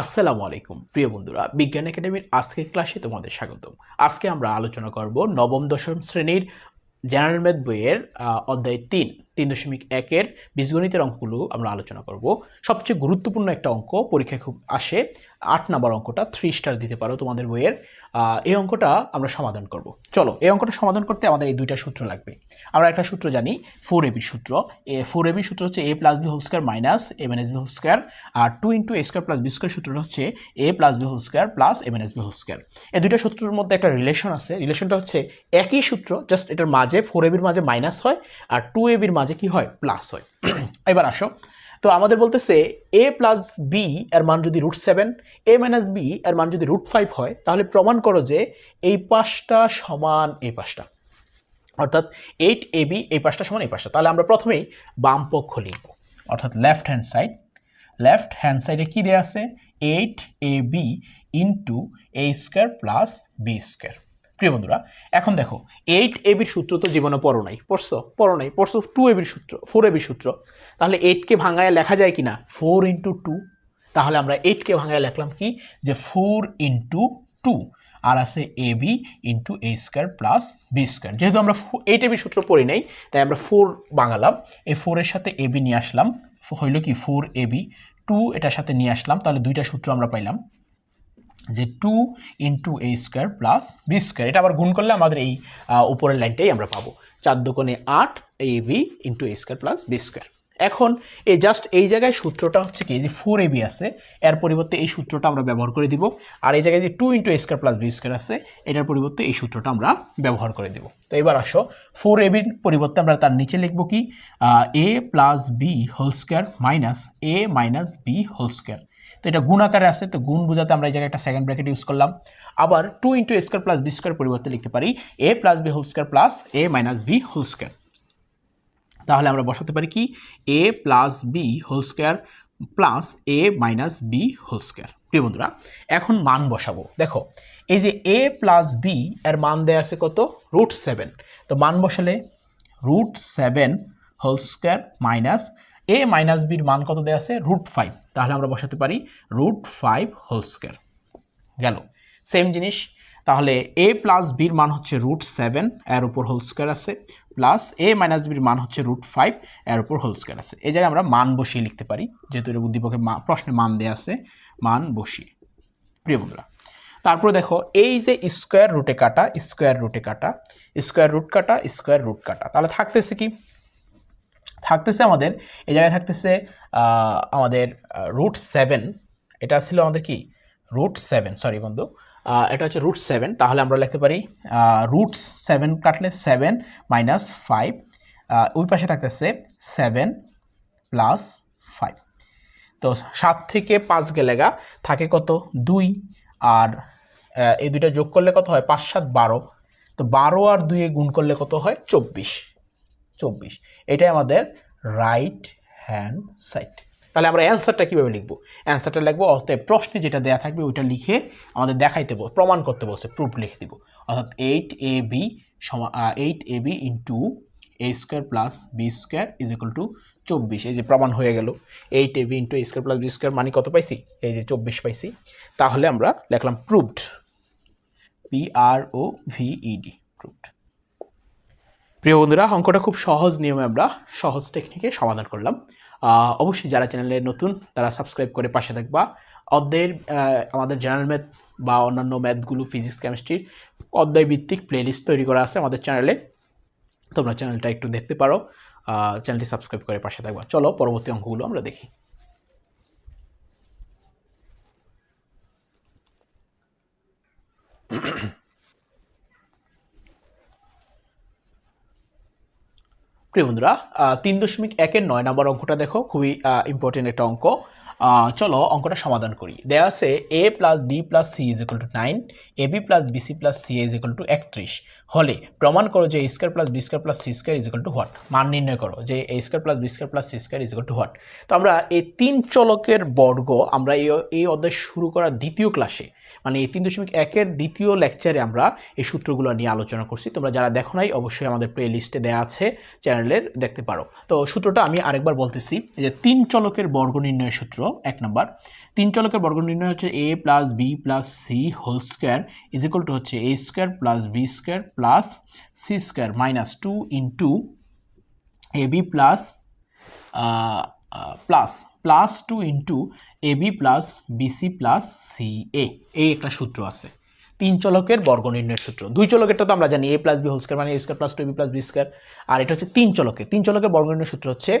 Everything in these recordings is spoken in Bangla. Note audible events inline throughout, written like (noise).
আসসালামু আলাইকুম। প্রিয় বন্ধুরা, বিজ্ঞান একাডেমির আজকের ক্লাসে তোমাদের স্বাগতম। আজকে আমরা আলোচনা করব নবম দশম শ্রেণির জেনারেল ম্যাথ বইয়ের অধ্যায় তিন। তিন দশমিক একের বীজগণিতের অঙ্কগুলো আমরা আলোচনা করব। সবচেয়ে গুরুত্বপূর্ণ একটা অঙ্ক পরীক্ষায় খুব আসে। আট নাম্বার অঙ্কটা থ্রি স্টার দিতে পারো তোমাদের বইয়ের। এই অঙ্কটা আমরা সমাধান করব। চলো, এই অঙ্কটা সমাধান করতে আমাদের এই দুইটা সূত্র লাগবে। আমরা একটা সূত্র জানি ফোর এবির সূত্র। এ ফোর এবির সূত্র হচ্ছে A plus B whole square minus A minus B whole square R two into A square plus B square সূত্রটা হচ্ছে A plus B whole square plus A minus B whole square এই দুইটা সূত্রের মধ্যে একটা রিলেশন আছে। রিলেশনটা হচ্ছে একই সূত্র জাস্ট এটার মাঝে ফোর এবির মাঝে মাইনাস হয়, আর টু এবির মাঝে কি হয়? প্লাস হয়। (clears throat) এবার আসো। তো আমাদের বলতেছে এ প্লাস বি এর মান যদি root seven A minus B এর মান যদি রুট ফাইভ হয়, তাহলে প্রমাণ করো যে এই পাশটা সমান এই পাশটা অর্থাৎ এইট এ বি এই পাশটা সমান এই পাশটা তাহলে আমরা প্রথমেই বাম পক্ষ লিখব। অর্থাৎ left hand side left hand সাইডে কী দেওয়া আছে? Eight A B into A square plus B square প্রিয় বন্ধুরা, এখন দেখো এইট এ বির সূত্র তো জীবনে পড়ো নাই, পড়ছো? পড়ো নাই, পড়ছো টু এ বির সূত্র ফোর এ বির সূত্র। তাহলে এইটকে ভাঙায় লেখা যায় কি না ফোর ইন্টু টু তাহলে আমরা এইটকে ভাঙায় লিখলাম কি? যে ফোর ইন্টু টু আর আছে A B into A square plus B square যেহেতু আমরা এইট এবি সূত্র পড়ি নাই, তাই আমরা ফোর বাঙালাম। এই ফোরের সাথে এ বি নিয়ে আসলাম। হইল কি? ফোর এ বি টু এটার সাথে নিয়ে আসলাম। তাহলে দুইটা সূত্র আমরা পাইলাম। যে two into A square plus B square এটা আবার গুণ করলে আমাদের এই উপরের লাইনটাই আমরা পাবো। চার দোকানে আট A B into A square plus B square এখন এই জাস্ট এই জায়গায় সূত্রটা হচ্ছে কি যে ফোর এ বি আছে, এর পরিবর্তে এই সূত্রটা আমরা ব্যবহার করে দিব। আর এই জায়গায় যে two into A square plus B square আছে, এটার পরিবর্তে এই সূত্রটা আমরা ব্যবহার করে দিব। তো এবার আসো ফোর এ বির পরিবর্তে আমরা তার নিচে লিখব কি A plus B whole square minus A minus B whole square তো এটা গুণ আকারে আছে, তো গুণ বোঝাতে আমরা এই জায়গায় একটা সেকেন্ড ব্র্যাকেট ইউজ করলাম। আবার two into square plus B square পরিবর্তে লিখতে পারি A plus B whole square plus A minus B whole square তাহলে আমরা বসাতে পারি কি? A plus B whole square plus A minus B whole square প্রিয় বন্ধুরা, এখন মান বসাবো। দেখো, এই যে এ প্লাস বি এর মান দেয়া আছে কত? রুট সেভেন তো মান বসালে root seven whole square minus A minus বির মান কত দেওয়া আছে? রুট ফাইভ তাহলে আমরা বসাতে পারি রুট ফাইভ হোল স্কোয়ার গেল। সেম জিনিস। তাহলে এ প্লাস বির মান হচ্ছে রুট সেভেন এর উপর হোল স্কোয়ার আছে। প্লাস এ মাইনাস বির মান হচ্ছে রুট ফাইভ এর উপর হোল স্কোয়ার আছে। এই জায়গায় আমরা মান বসিয়ে লিখতে পারি। যেহেতু এটা মা- প্রশ্নে মান দেওয়া আছে, মান বসিয়ে। প্রিয় বন্ধুরা, তারপর দেখো, এই যে স্কোয়ার রুটে কাটা স্কোয়ার রুটে কাটা স্কোয়ার রুট কাটা স্কোয়ার রুট কাটা। তাহলে থাকতেছে কি? থাকতেছে আমাদের, এই জায়গায় থাকতেছে আমাদের রুট সেভেন এটা ছিল আমাদের কি? রুট সেভেন সরি বন্ধু। এটা হচ্ছে রুট সেভেন তাহলে আমরা লিখতে পারি রুট সেভেন কাটলে সেভেন মাইনাস ফাইভ ওই পাশে থাকতেছে সেভেন প্লাস ফাইভ তো সাত থেকে পাঁচ গেলেগা থাকে কত? দুই। আর এই দুইটা যোগ করলে কত হয়? পাঁচ, সাত, বারো। তো বারো আর দুইয়ে গুণ করলে কত হয়? চব্বিশ। চব্বিশ। এটাই আমাদের রাইট হ্যান্ড সাইড তাহলে আমরা অ্যান্সারটা কীভাবে লিখব? অ্যান্সারটা লিখব অর্থাৎ প্রশ্নে যেটা দেওয়া থাকবে ওইটা লিখে আমাদের দেখাইতে বল প্রমাণ করতে বলছে প্রুফ লিখে দিব। অর্থাৎ এইট এ বি সমা eight A B into A square plus B square is equal to চব্বিশ। এই যে প্রমাণ হয়ে গেল eight A B into A square plus B square মানে কত পাইছি? এই যে চব্বিশ পাইছি। তাহলে আমরা লিখলাম proved P R O V E D proved প্রিয় বন্ধুরা, অঙ্কটা খুব সহজ নিয়মে আমরা সহজ টেকনিকে সমাধান করলাম। অবশ্যই যারা চ্যানেলে নতুন, তারা সাবস্ক্রাইব করে পাশে থাকবা। অধ্যায়ের আমাদের জেনারেল ম্যাথ বা অন্যান্য ম্যাথগুলো ফিজিক্স কেমিস্ট্রির অধ্যায় ভিত্তিক প্লেলিস্ট তৈরি করা আছে আমাদের চ্যানেলে তোমরা চ্যানেলটা একটু দেখতে পারো। চ্যানেলটি সাবস্ক্রাইব করে পাশে থাকবা। চলো, পরবর্তী অঙ্কগুলো আমরা দেখি। প্রিয় বন্ধুরা তিন দশমিক একের নয় নম্বর অঙ্কটা দেখো খুবই ইম্পর্টেন্ট একটা অঙ্ক। চলো অঙ্কটা সমাধান করি। দেয়া আছে A plus B plus C is equal to nine A B plus B C plus C is equal to একত্রিশ। হলে প্রমাণ করো যে A square plus B square plus C square is equal to what মান নির্ণয় করো যে A square plus B square plus C square is equal to what তো আমরা এই তিন চলকের বর্গ, আমরা এই এই অধ্যায় শুরু করার দ্বিতীয় ক্লাসে মানে এই তিন দশমিক একের দ্বিতীয় লেকচারে আমরা এই সূত্রগুলো নিয়ে আলোচনা করছি। তোমরা যারা দেখো নাই, অবশ্যই আমাদের প্লে লিস্টে দেওয়া আছে চ্যানেলের দেখতে পারো। তো সূত্রটা আমি আরেকবার বলতেছি যে তিন চলকের বর্গ নির্ণয় সূত্র এক নম্বর। তিন চলকের বর্গ নির্ণয় হচ্ছে A plus B plus C whole square is equal to হচ্ছে A square plus B square plus C square minus two into A B plus plus plus two into A B plus B C plus C A এই একটা সূত্র আছে। তিন চলকের বর্গ নির্ণয়ের সূত্র। দুই চলকেরটা তো আমরা জানি A plus B whole square মানে A square plus two B plus B square আর এটা হচ্ছে তিন চলকের তিন চলকের বর্গ নির্ণয়ের সূত্র হচ্ছে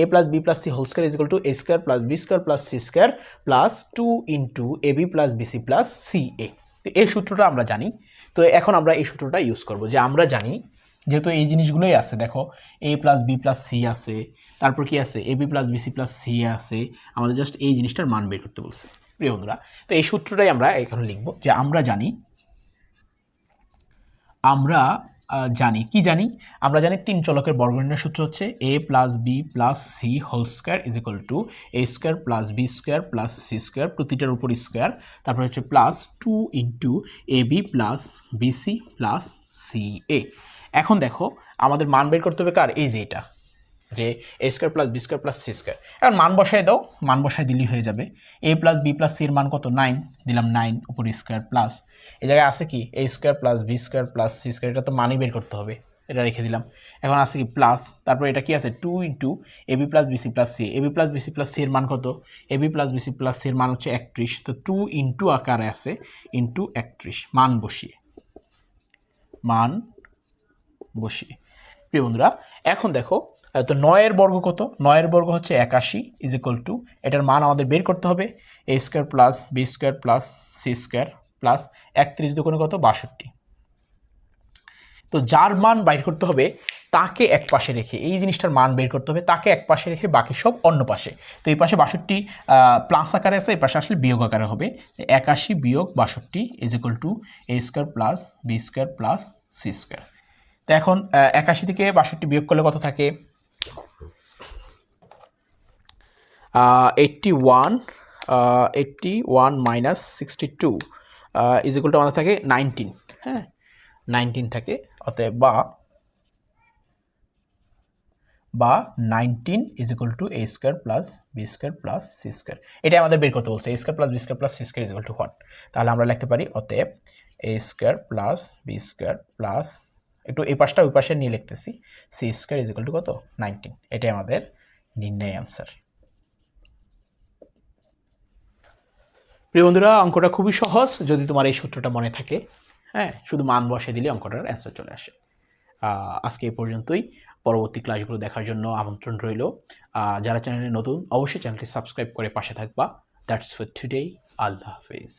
A plus B plus C whole square is two A square plus B square plus C square plus two into A B plus B C plus C A তো এই সূত্রটা আমরা জানি। তো এখন আমরা এই সূত্রটা ইউজ করব যে আমরা জানি, যেহেতু এই জিনিসগুলোই আছে, দেখো A plus B plus C আছে, তারপর কি আছে? A B plus B C plus C আছে। আমাদের জাস্ট এই জিনিসটার মান বের করতে বলছে। প্রিয় বন্ধুরা, তো এই সূত্রটাই আমরা এখানে লিখব যে আমরা জানি আমরা জানি। কি জানি? আমরা জানি তিন চলকের বর্গনির্ণয় সূত্র হচ্ছে A plus B plus C whole square is equal to A square plus B square plus C square প্রতিটার উপর স্কোয়ার তারপর হচ্ছে plus two into A B plus B C plus C A এখন দেখো, আমাদের মান বের করতে হবে কার? এই যে এটা। যে A square plus B square plus C square এখন মান বসায় দাও, মান বসায় দিলেই হয়ে যাবে। এ প্লাস বি প্লাস সির মান কত? নাইন দিলাম নাইন উপর স্কোয়ার প্লাস এই জায়গায় আছে কি? A square plus B square plus C square এটা তো মানই বের করতে হবে। এটা রেখে দিলাম। এখন আছে কি? প্লাস তারপর এটা কি আছে? Two into A B plus B C plus C A B plus B C plus C এর মান কত? A B plus B C plus C এর মান হচ্ছে একত্রিশ। তো টু ইন্টু আকারে আছে ইন্টু একত্রিশ। মান বসিয়ে। মান বসিয়ে। প্রিয় বন্ধুরা, এখন দেখো তো নয়ের বর্গ কত? নয়ের বর্গ হচ্ছে একাশি ইজ ইকুয়াল টু এটার মান আমাদের বের করতে হবে A square plus B square plus C square plus একত্রিশ দুগুণে কত? বাষট্টি। তো যার মান বাইর করতে হবে, তাকে এক পাশে রেখে, এই জিনিসটার মান বের করতে হবে, তাকে এক পাশে রেখে বাকি সব অন্য পাশে। তো এই পাশে বাষট্টি প্লাস আকারে আছে, এই পাশে আসলে বিয়োগ আকারে হবে। একাশি বিয়োগ বাষট্টি is equal to A square plus B square plus C square তো এখন একাশি থেকে বাষট্টি বিয়োগ করলে কত থাকে? Eighty one eighty one minus sixty two is equal to আমাদের থাকে নাইনটিন হ্যাঁ নাইনটিন থাকে, অতএব বা বা nineteen is equal to A square plus B square plus C square এটা আমাদের বের করতে বলছে A square plus B square plus C square is equal to what তাহলে আমরা লিখতে পারি, অতএব A square plus B square plus একটু এই পাশটা, ওই পাশে নিয়ে লিখতেছি। C square is equal to কত? নাইনটিন এটাই আমাদের নির্ণয় অ্যান্সার প্রিয় বন্ধুরা, অঙ্কটা খুবই সহজ। যদি তোমার এই সূত্রটা মনে থাকে হ্যাঁ শুধু মান বসে দিলে অঙ্কটার অ্যান্সার চলে আসে। আজকে এই পর্যন্তই। পরবর্তী ক্লাসগুলো দেখার জন্য আমন্ত্রণ রইল। যারা চ্যানেলে নতুন, অবশ্যই চ্যানেলটি সাবস্ক্রাইব করে পাশে থাকবা। That's for today Allah Hafiz.